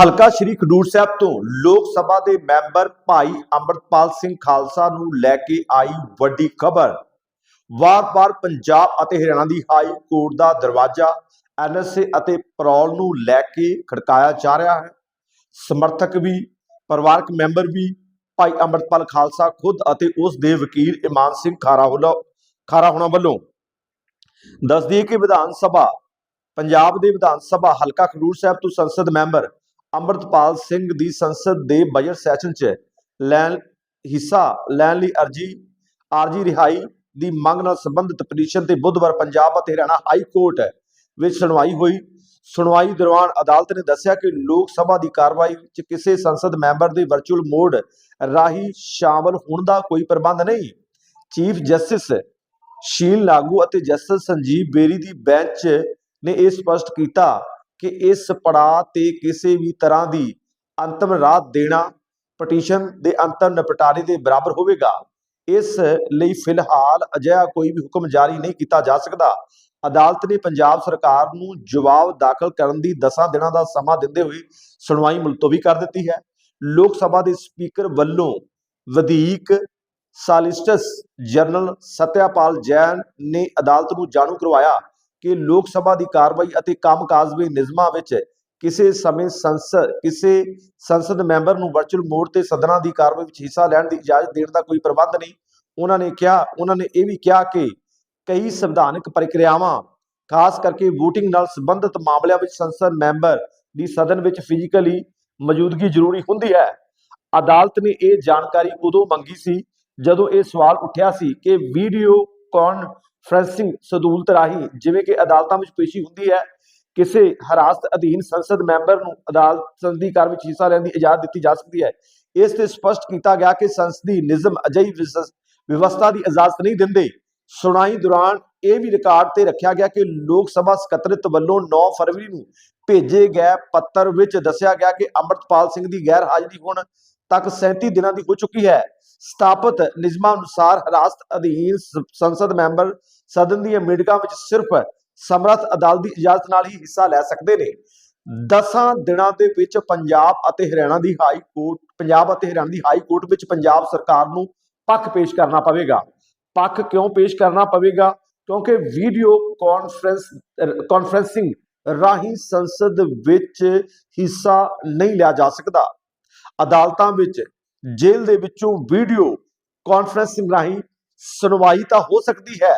ਹਲਕਾ ਸ਼੍ਰੀ ਖਡੂਰ ਸਾਹਿਬ ਤੋਂ ਲੋਕ ਸਭਾ ਦੇ ਮੈਂਬਰ ਭਾਈ ਅੰਮ੍ਰਿਤਪਾਲ ਸਿੰਘ ਖਾਲਸਾ ਨੂੰ ਲੈ ਕੇ ਆਈ ਵੱਡੀ ਖਬਰ। ਵਾਰ-ਵਾਰ ਪੰਜਾਬ ਅਤੇ ਹਰਿਆਣਾ ਦੀ ਹਾਈ ਕੋਰਟ ਦਾ ਦਰਵਾਜ਼ਾ, ਐਨਐਸਏ ਅਤੇ ਪੈਰੋਲ ਨੂੰ ਲੈ ਕੇ ਖੜਕਾਇਆ ਜਾ ਰਿਹਾ ਹੈ। ਸਮਰਥਕ ਵੀ, ਪਰਿਵਾਰਕ ਮੈਂਬਰ ਵੀ, ਭਾਈ ਅੰਮ੍ਰਿਤਪਾਲ ਖਾਲਸਾ ਖੁਦ ਅਤੇ ਉਸ ਦੇ ਵਕੀਲ ਇਮਾਨ ਸਿੰਘ ਖਾਰਾ ਵੱਲੋਂ ਖਾਰਾ ਹੋਣਾ ਵੱਲੋਂ ਦੱਸਦੀ ਦਈਏ ਕਿ ਵਿਧਾਨ ਸਭਾ, ਪੰਜਾਬ ਦੇ ਵਿਧਾਨ ਸਭਾ ਹਲਕਾ ਖਡੂਰ ਸਾਹਿਬ ਤੋਂ ਸੰਸਦ ਮੈਂਬਰ ਅੰਮ੍ਰਿਤਪਾਲ ਸਿੰਘ ਦੀ ਸੰਸਦ ਦੇ ਬਜਟ ਸੈਸ਼ਨ 'ਚ ਲੈਣ ਹਿੱਸਾ ਲੈਣ ਲਈ ਅਰਜੀ ਆਰਜੀ ਰਿਹਾਈ ਦੀ ਮੰਗ ਨਾਲ ਸੰਬੰਧਿਤ ਪਟੀਸ਼ਨ ਤੇ ਬੁੱਧਵਾਰ ਪੰਜਾਬ ਅਤੇ ਹਰਿਆਣਾ ਹਾਈ ਕੋਰਟ ਵਿੱਚ ਸੁਣਵਾਈ ਹੋਈ। ਸੁਣਵਾਈ ਦੌਰਾਨ ਅਦਾਲਤ ਨੇ ਦੱਸਿਆ ਕਿ ਲੋਕ ਸਭਾ ਦੀ ਕਾਰਵਾਈ ਵਿੱਚ ਕਿਸੇ ਸੰਸਦ ਮੈਂਬਰ ਦੇ ਵਰਚੁਅਲ ਮੋਡ ਰਾਹੀਂ ਸ਼ਾਮਲ ਹੋਣ ਦਾ ਕੋਈ ਪ੍ਰਬੰਧ ਨਹੀਂ। ਚੀਫ ਜਸਟਿਸ ਸ਼ੀਲ ਲਾਗੂ ਅਤੇ ਜਸਟਿਸ ਸੰਜੀਵ ਬੇਰੀ ਦੀ ਬੈਂਚ ਨੇ ਇਹ ਸਪਸ਼ਟ ਕੀਤਾ ਕਿ ਇਸ ਪੜਾਅ ਤੇ ਕਿਸੇ ਵੀ ਤਰ੍ਹਾਂ ਦੀ ਅੰਤਮ ਰਾਹਤ ਦੇਣਾ ਪਟੀਸ਼ਨ ਦੇ ਅੰਤਮ ਨਿਪਟਾਰੇ ਦੇ ਬਰਾਬਰ ਹੋਵੇਗਾ। ਇਸ ਲਈ ਫਿਲਹਾਲ ਅਜਿਹਾ ਕੋਈ ਵੀ ਹੁਕਮ ਜਾਰੀ ਨਹੀਂ ਕੀਤਾ ਜਾ ਸਕਦਾ। ਅਦਾਲਤ ਨੇ ਪੰਜਾਬ ਸਰਕਾਰ ਨੂੰ ਜਵਾਬ ਦਾਖਲ ਕਰਨ ਦੀ 10 ਦਿਨਾਂ ਦਾ ਸਮਾਂ ਦਿੰਦੇ ਹੋਏ ਸੁਣਵਾਈ ਮੁਲਤਵੀ ਕਰ ਦਿੱਤੀ ਹੈ। ਲੋਕ ਸਭਾ ਦੇ ਸਪੀਕਰ ਵੱਲੋਂ ਵਧੀਕ ਸਾਲਿਸਟਸ ਜਨਰਲ ਸਤਿਆਪਾਲ ਜੈਨ ਨੇ ਅਦਾਲਤ ਨੂੰ ਜਾਣੂ ਕਰਵਾਇਆ। ਕਿ ਲੋਕ ਸਭਾ ਦੀ ਕਾਰਵਾਈ ਅਤੇ ਕੰਮਕਾਜ ਦੇ ਨਿਯਮਾਂ ਵਿੱਚ ਕਿਸੇ ਸਮੇਂ ਸੰਸਦ, ਕਿਸੇ ਸੰਸਦ ਮੈਂਬਰ ਨੂੰ ਵਰਚੁਅਲ ਮੋਡ ਤੇ ਸਦਨਾਂ ਦੀ ਕਾਰਵਾਈ ਵਿੱਚ ਹਿੱਸਾ ਲੈਣ ਦੀ ਇਜਾਜ਼ਤ ਦੇਣ ਦਾ ਕੋਈ ਪ੍ਰਬੰਧ ਨਹੀਂ। ਉਹਨਾਂ ਨੇ ਕਿਹਾ, ਉਹਨਾਂ ਨੇ ਇਹ ਵੀ ਕਿਹਾ ਕਿ ਕਈ ਸੰਵਿਧਾਨਕ ਪ੍ਰਕਿਰਿਆਵਾਂ, ਖਾਸ ਕਰਕੇ VOTING ਨਾਲ ਸੰਬੰਧਿਤ ਮਾਮਲਿਆਂ ਵਿੱਚ ਸੰਸਦ ਮੈਂਬਰ ਦੀ ਸਦਨ ਵਿੱਚ ਫਿਜ਼ੀਕਲੀ ਮੌਜੂਦਗੀ ਜ਼ਰੂਰੀ ਹੁੰਦੀ ਹੈ। ਅਦਾਲਤ ਨੇ ਇਹ ਜਾਣਕਾਰੀ ਉਦੋਂ ਮੰਗੀ ਸੀ ਜਦੋਂ ਇਹ ਸਵਾਲ ਉੱਠਿਆ ਸੀ ਕਿ ਵੀਡੀਓ ਕਾਨਫਰੈਂਸਿੰਗ ਸਹੂਲਤ ਰਾਹੀਂ ਜਿਵੇਂ ਕਿ ਅਦਾਲਤਾਂ ਵਿੱਚ ਪੇਸ਼ੀ ਹੁੰਦੀ ਹੈ, ਕਿਸੇ ਹਰਾਸਤ ਅਧੀਨ ਸੰਸਦ ਮੈਂਬਰ ਨੂੰ ਅਦਾਲਤ ਸੰਸਦੀ ਕਾਰ ਵਿੱਚ ਹਿੱਸਾ ਲੈਣ ਦੀ ਇਜਾਜ਼ਤ ਦਿੱਤੀ ਜਾ ਸਕਦੀ ਹੈ। ਇਸ ਤੇ ਸਪਸ਼ਟ ਕੀਤਾ ਗਿਆ ਕਿ ਸੰਸਦੀ ਨਿਯਮ ਅਜਿਹੀ ਵਿਵਸਥਾ ਦੀ ਇਜਾਜ਼ਤ ਨਹੀਂ ਦਿੰਦੇ। ਸੁਣਾਈ ਦੌਰਾਨ ਇਹ ਵੀ ਰਿਕਾਰਡ ਤੇ ਰੱਖਿਆ ਗਿਆ ਕਿ ਲੋਕ ਸਭਾ ਸਕੱਤਰਤ ਵੱਲੋਂ 9 ਫਰਵਰੀ ਨੂੰ ਭੇਜੇ ਗਏ ਪੱਤਰ ਵਿੱਚ ਦੱਸਿਆ ਗਿਆ ਕਿ ਅੰਮ੍ਰਿਤਪਾਲ ਸਿੰਘ ਦੀ ਗੈਰ ਹਾਜ਼ਰੀ ਹੁਣ ਤੱਕ 37 ਦਿਨਾਂ ਦੀ ਹੋ ਚੁੱਕੀ ਹੈ। ਸਥਾਪਿਤ ਨਿਯਮਾਂ ਅਨੁਸਾਰ ਹਰਾਸਤ ਅਧੀਨ ਸੰਸਦ ਮੈਂਬਰ ਸਦਨ ਦੀਆਂ ਮੀਟਿੰਗਾਂ ਵਿੱਚ ਸਿਰਫ ਸਮਰੱਥ ਅਦਾਲਤ ਦੀ ਇਜਾਜ਼ਤ ਨਾਲ ਹੀ ਹਿੱਸਾ ਲੈ ਸਕਦੇ ਨੇ। 10 ਦਿਨਾਂ ਦੇ ਵਿੱਚ ਪੰਜਾਬ ਅਤੇ ਹਰਿਆਣਾ ਦੀ ਹਾਈ ਕੋਰਟ, ਪੰਜਾਬ ਅਤੇ ਹਰਿਆਣਾ ਦੀ ਹਾਈ ਕੋਰਟ ਵਿੱਚ ਪੰਜਾਬ ਸਰਕਾਰ ਨੂੰ ਪੱਖ ਪੇਸ਼ ਕਰਨਾ ਪਵੇਗਾ। ਪੱਖ ਕਿਉਂ ਪੇਸ਼ ਕਰਨਾ ਪਵੇਗਾ? ਕਿਉਂਕਿ ਵੀਡੀਓ ਕਾਨਫਰੰਸ, ਕਾਨਫਰੈਂਸਿੰਗ ਰਾਹੀਂ ਸੰਸਦ ਵਿੱਚ ਹਿੱਸਾ ਨਹੀਂ ਲਿਆ ਜਾ ਸਕਦਾ। ਅਦਾਲਤਾਂ ਵਿੱਚ ਜੇਲ੍ਹ ਦੇ ਵਿੱਚੋਂ ਵੀਡੀਓ ਕਾਨਫਰੈਂਸਿੰਗ ਰਾਹੀਂ ਸੁਣਵਾਈ ਤਾਂ ਹੋ ਸਕਦੀ ਹੈ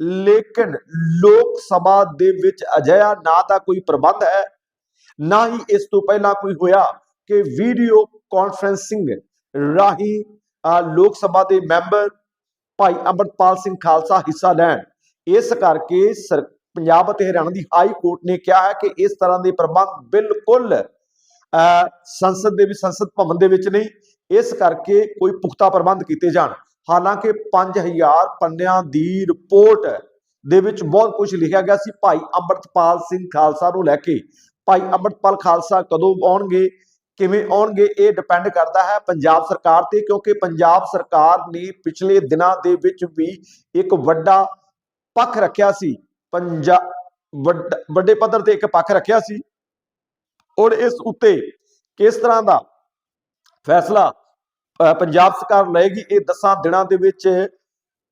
ਲੇਕਿਨ ਲੋਕ ਸਭਾ ਦੇ ਵਿੱਚ ਅਜਿਹਾ ਨਾ ਤਾਂ ਕੋਈ ਪ੍ਰਬੰਧ ਹੈ ਨਾ ਹੀ ਇਸ ਤੋਂ ਪਹਿਲਾਂ ਕੋਈ ਹੋਇਆ ਕਿ ਵੀਡੀਓ ਕਾਨਫਰੈਂਸਿੰਗ ਰਾਹੀਂ ਲੋਕ ਸਭਾ ਦੇ ਮੈਂਬਰ ਭਾਈ ਅੰਮ੍ਰਿਤਪਾਲ ਸਿੰਘ ਖਾਲਸਾ ਹਿੱਸਾ ਲੈਣ। ਇਸ ਕਰਕੇ ਸਰ- ਪੰਜਾਬ ਅਤੇ ਹਰਿਆਣਾ ਦੀ ਹਾਈ ਕੋਰਟ ਨੇ ਕਿਹਾ ਹੈ ਕਿ ਇਸ ਤਰ੍ਹਾਂ ਦੇ ਪ੍ਰਬੰਧ ਬਿਲਕੁਲ ਅ, ਸੰਸਦ ਦੇ ਵਿੱਚ ਸੰਸਦ ਭਵਨ ਦੇ ਵਿੱਚ ਨਹੀਂ ਇਸ ਕਰਕੇ ਕੋਈ ਪੁਖਤਾ ਪ੍ਰਬੰਧ ਕੀਤੇ ਜਾਣ। ਹਾਲਾਂਕਿ 5000 ਪੰਨਿਆਂ ਦੀ ਰਿਪੋਰਟ ਦੇ ਵਿੱਚ ਬਹੁਤ ਕੁਝ ਲਿਖਿਆ ਗਿਆ ਸੀ। ਭਾਈ ਅੰਮ੍ਰਿਤਪਾਲ ਸਿੰਘ ਖਾਲਸਾ ਨੂੰ ਲੈ ਕੇ। ਭਾਈ ਅੰਮ੍ਰਿਤਪਾਲ ਖਾਲਸਾ ਕਦੋਂ ਆਉਣਗੇ, ਕਿਵੇਂ ਆਉਣਗੇ, ਇਹ ਡਿਪੈਂਡ ਕਰਦਾ ਹੈ ਪੰਜਾਬ ਸਰਕਾਰ ਤੇ, ਕਿਉਂਕਿ ਪੰਜਾਬ ਸਰਕਾਰ ਨੇ ਪਿਛਲੇ ਦਿਨਾਂ ਦੇ ਵਿੱਚ ਵੀ ਇੱਕ ਵੱਡਾ ਪੱਖ ਰੱਖਿਆ ਸੀ। ਪੰਜਾਬ ਵੱਡੇ ਪੱਧਰ ਤੇ ਇੱਕ ਪੱਖ ਰੱਖਿਆ ਸੀ। ਔਰ ਇਸ ਉੱਤੇ ਕਿਸ ਤਰ੍ਹਾਂ ਦਾ ਫੈਸਲਾ ਪੰਜਾਬ ਸਰਕਾਰ ਲਏਗੀ ਇਹ 10 ਦਿਨਾਂ ਦੇ ਵਿੱਚ।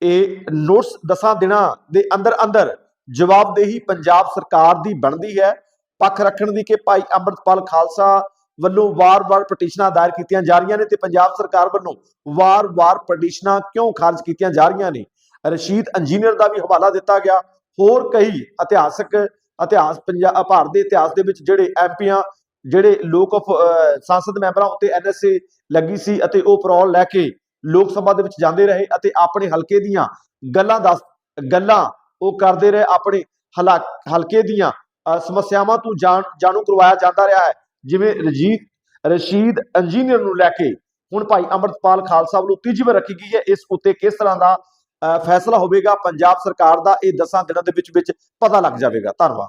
ਇਹ ਨੋਟਸ 10 ਦਿਨਾਂ ਦੇ ਅੰਦਰ ਅੰਦਰ ਜਵਾਬਦੇਹੀ ਪੰਜਾਬ ਸਰਕਾਰ ਦੀ ਬਣਦੀ ਹੈ। ਪੱਖ ਰੱਖਣ ਦੀ ਕਿ ਭਾਈ ਅੰਮ੍ਰਿਤਪਾਲ ਖਾਲਸਾ ਵੱਲੋਂ ਵਾਰ-ਵਾਰ ਪਟੀਸ਼ਨਾਂ ਦਾਇਰ ਕੀਤੀਆਂ ਜਾ ਰਹੀਆਂ ਨੇ ਤੇ ਪੰਜਾਬ ਸਰਕਾਰ ਵੱਲੋਂ ਵਾਰ-ਵਾਰ ਪਟੀਸ਼ਨਾਂ ਕਿਉਂ ਖਾਰਜ ਕੀਤੀਆਂ ਜਾ ਰਹੀਆਂ ਨੇ? ਰਸ਼ੀਦ ਇੰਜੀਨੀਅਰ ਦਾ ਵੀ ਹਵਾਲਾ ਦਿੱਤਾ ਗਿਆ। ਹੋਰ ਕਈ ਇਤਿਹਾਸਕ, ਇਤਿਹਾਸ ਪੰਜਾਬ ਭਾਰਤ ਦੇ ਇਤਿਹਾਸ ਦੇ ਵਿੱਚ ਜਿਹੜੇ ਐਮਪੀਆਂ ਜਿਹੜੇ ਲੋਕ ਆਫ ਸੰਸਦ ਮੈਂਬਰਾਂ ਉੱਤੇ ਐਨਐਸਏ ਲੱਗੀ ਸੀ ਅਤੇ ਉਹ ਪਰੌਲ ਲੈ ਕੇ ਲੋਕ ਸਭਾ ਦੇ ਵਿੱਚ ਜਾਂਦੇ ਰਹੇ ਅਤੇ ਆਪਣੇ ਹਲਕੇ ਦੀਆਂ ਗੱਲਾਂ ਦੱਸ ਗੱਲਾਂ ਉਹ ਕਰਦੇ ਰਹੇ ਆਪਣੇ ਹਲਾ- ਹਲਕੇ ਦੀਆਂ ਸਮੱਸਿਆਵਾਂ ਤੋਂ ਜਾਣ ਜਾਣੂ ਕਰਵਾਇਆ ਜਾਂਦਾ ਰਿਹਾ ਹੈ। ਜਿਵੇਂ ਰਜੀਤ ਰਸ਼ੀਦ ਇੰਜੀਨੀਅਰ ਨੂੰ ਲੈ ਕੇ ਹੁਣ ਭਾਈ ਅੰਮ੍ਰਿਤਪਾਲ ਖਾਲਸਾ ਵੱਲੋਂ ਤੀਜੀ ਵਾਰ ਰੱਖੀ ਗਈ ਹੈ। ਇਸ ਉੱਤੇ ਕਿਸ ਤਰ੍ਹਾਂ ਦਾ ਅ, ਫੈਸਲਾ ਹੋਵੇਗਾ? ਪੰਜਾਬ ਸਰਕਾਰ ਦਾ ਇਹ 10 ਦਿਨਾਂ ਦੇ ਵਿੱਚ ਵਿੱਚ ਪਤਾ ਲੱਗ ਜਾਵੇਗਾ। ਧੰਨਵਾਦ।